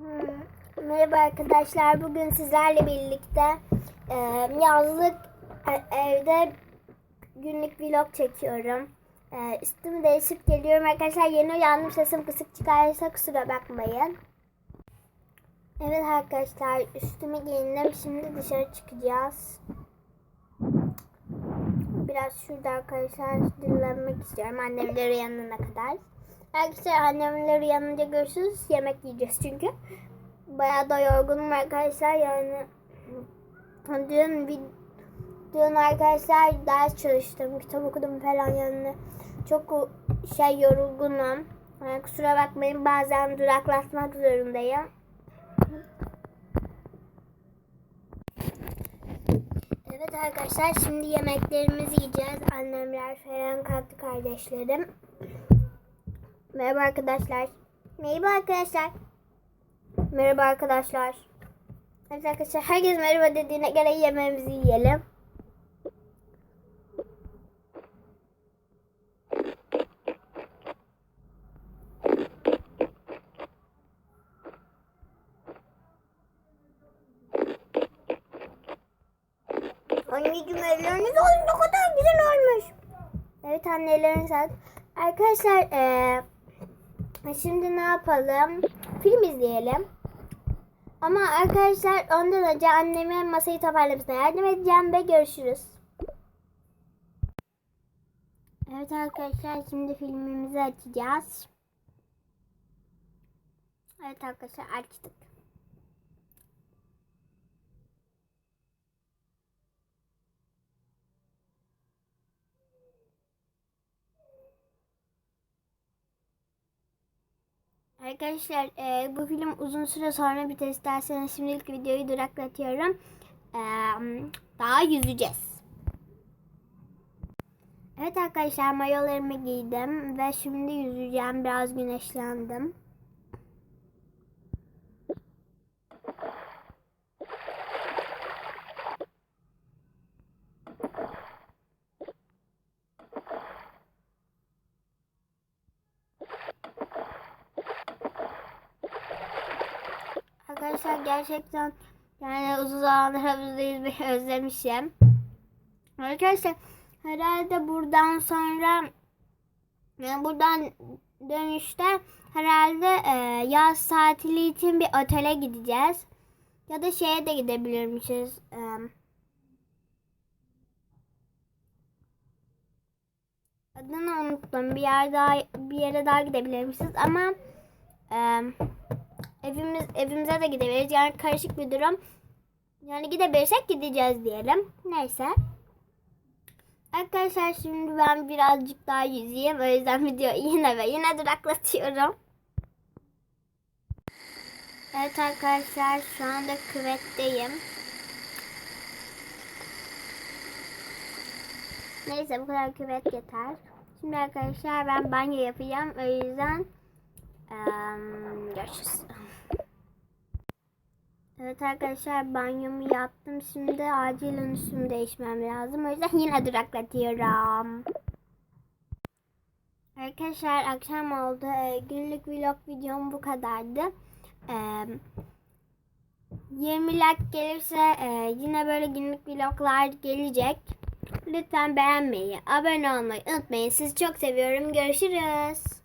Hmm, Merhaba arkadaşlar. Bugün sizlerle birlikte e, yazlık e- evde günlük vlog çekiyorum. E, üstümü değişip geliyorum arkadaşlar. Yeni uyandım. Sesim kısık çıkarsa kusura bakmayın. Evet arkadaşlar üstümü giyindim. Şimdi dışarı çıkacağız. Biraz şurada arkadaşlar dinlenmek istiyorum annemlerin yanına kadar. Arkadaşlar annemler uyanınca görüşürüz. Yemek yiyeceğiz çünkü. Bayağı da yorgunum arkadaşlar yani. Dün, vid- dün arkadaşlar ders çalıştım. Kitap okudum falan yani. Çok şey yorgunum. Yani kusura bakmayın bazen duraklatmak zorundayım. Evet arkadaşlar şimdi yemeklerimizi yiyeceğiz. Annemler falan kalktı kardeşlerim. Merhaba arkadaşlar. Merhaba arkadaşlar. Merhaba arkadaşlar. Evet arkadaşlar herkes merhaba dediğine göre yemeğimizi yiyelim. Anneciğim elleriniz olsun ne kadar güzel olmuş. Evet anne ellerine sağlık. Arkadaşlar eee şimdi ne yapalım? Film izleyelim. Ama arkadaşlar ondan önce anneme masayı toparlamasına yardım edeceğim ve görüşürüz. Evet arkadaşlar şimdi filmimizi açacağız. Evet arkadaşlar açtık. Arkadaşlar e, bu film uzun süre sonra biter isterseniz şimdilik videoyu duraklatıyorum. E, daha yüzeceğiz. Evet arkadaşlar mayolarımı giydim ve şimdi yüzeceğim. Biraz güneşlendim. Arkadaşlar gerçekten yani uzun zamandır havuzda yüzmeyi özlemişim. Arkadaşlar herhalde buradan sonra yani buradan dönüşte herhalde e, yaz tatili için bir otele gideceğiz. Ya da şeye de gidebilirmişiz. E, adını unuttum. Bir yer daha bir yere daha gidebilirmişiz ama e, evimiz evimize de gidebiliriz. Yani karışık bir durum. Yani gidebilirsek gideceğiz diyelim. Neyse. Arkadaşlar şimdi ben birazcık daha yüzeyim. O yüzden videoyu yine ve yine duraklatıyorum. Evet arkadaşlar şu anda küvetteyim. Neyse bu kadar küvet yeter. Şimdi arkadaşlar ben banyo yapacağım. O yüzden eee, görüşürüz. Evet arkadaşlar banyomu yaptım. Şimdi acilen üstümü değişmem lazım. O yüzden yine duraklatıyorum. Arkadaşlar akşam oldu. Ee, günlük vlog videom bu kadardı. Ee, 20 like gelirse e, yine böyle günlük vloglar gelecek. Lütfen beğenmeyi, abone olmayı unutmayın. Sizi çok seviyorum. Görüşürüz.